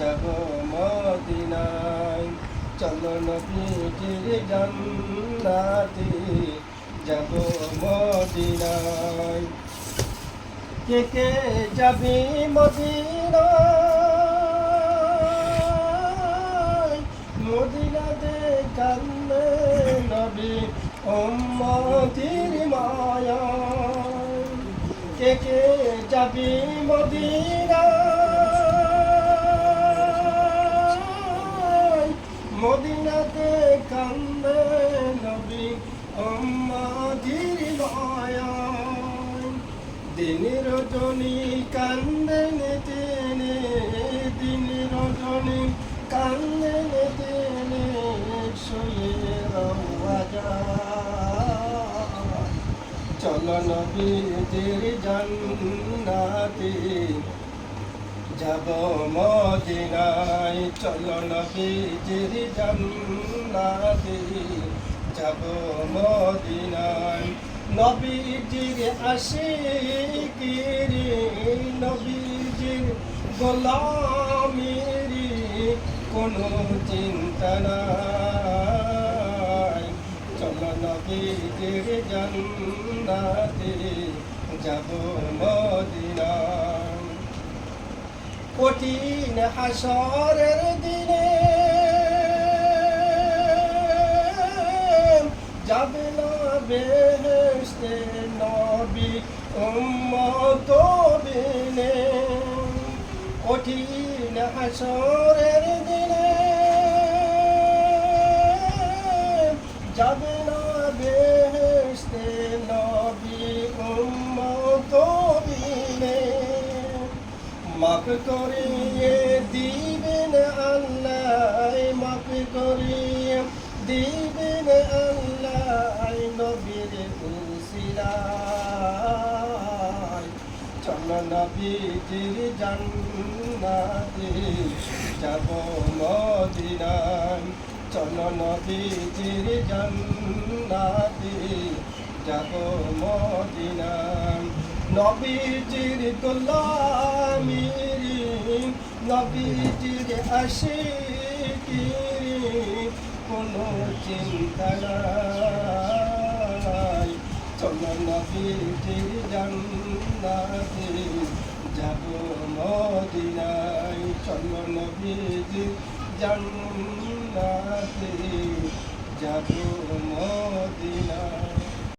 যাব মদিনায়। চলো নবীজির জান্নাতে যাব মদিনায়। কে কে যাবি মদিনায়? মদিনাতে কান্দে নবী উম্মতির মায়া কে কে যাবি মদিনায়? মদিনাতে কান্দে নবী উম্মতির মায়া দিন রজনী কান্দেন তেনে দিন রজনী কান্দেন তেনে শুয়ে চল নবীদের জান্নাতে যাব মদিনায়, চল নবীদের জান্নাতে। যাব মদিনায়, নবীজির আশিকিরি, নবীজির গোলামিরি। কোনো চিন্তা নাই, চল নবীজির জান্নাতে। যাব কঠিন হাসরের দিনে যাবে না বেহেস্তে নবী উম্মত বিনে কঠিন হাসরের দিনে যাবে মাফ করিয়ে দিবেন আল্লাহ মাফ করিয়ে দিবেন আল্লাহ নবীর উসিলায়। চল নবীজির জান্নাতে যাব মদিনায়। চল নবীজির জান্নাতে যাব মদিনায়। নবীজির গোলামিরি নবীজির আশিকিরি কোনো চিন্তা নাই। চল নবীজির জান্নাতে যাব মদিনায়। চল নবীজির জান্নাতে যাব মদিনায়।